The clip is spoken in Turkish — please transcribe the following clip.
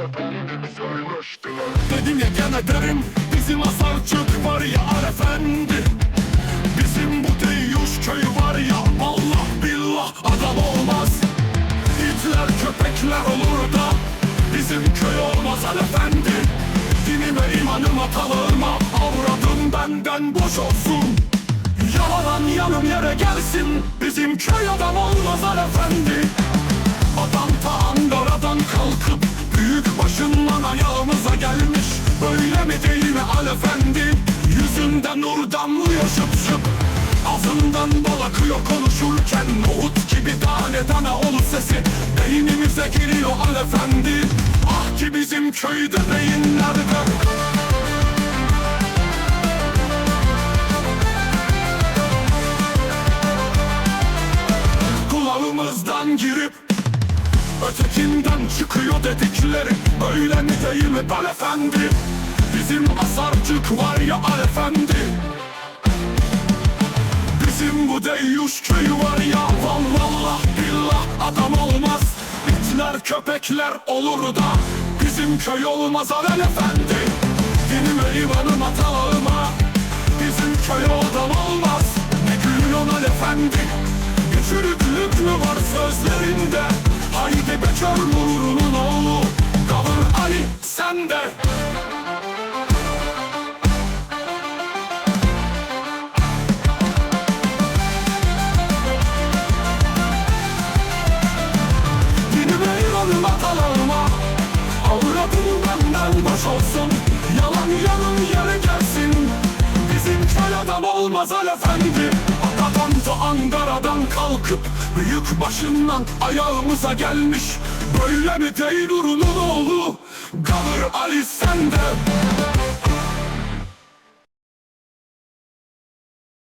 efendimi söyleştiler Dedim ya gene derim Bizim Asarcık var ya Ar efendi. Bizim bu Deyyuş köyü var ya Allah billah adam olmaz. İtler köpekler olur da Bizim köy olmaz Ar efendi. Dinime imanıma talığıma Avradım benden boş olsun Yalan yanım yere gelsin. Bizim köy adam olmaz efendi Adam ta Ankara'dan kalkıp Büyük başından ayağımıza gelmiş. Böyle mi değil mi Al Efendi Yüzünden nur damlıyor şıp şıp. Ağzından bal akıyor konuşurken Nohut gibi tane tane olur sesi. Beynimize giriyor Al Efendi Ah ki bizim köyde beyinlerde Kulağımızdan girip Ötekinden çıkıyor dedikleri Öyle mi değil mi bel efendi Bizim asarcık var ya al efendi Bizim bu deyyuş köyü var ya Vallallah billah adam olmaz. İtler köpekler olur da Bizim köy olmaz al efendi. Dinime imanıma talağıma Bizim köy adam olmaz. Ne gülüyorsun al efendi Bir çürüklük mü var sözlerinde. Haydi be kör nurunun oğlu Kalır Ali sen de. Dinime imanıma talağıma Avradım benden boş olsun. Yalan yanım yere gelsin Bizim köy adam olmaz al efendi Da Ankara'dan kalkıp Büyük başından ayağımıza gelmiş. Böyle mi Deyrur'un oğlu? Kalır Ali sende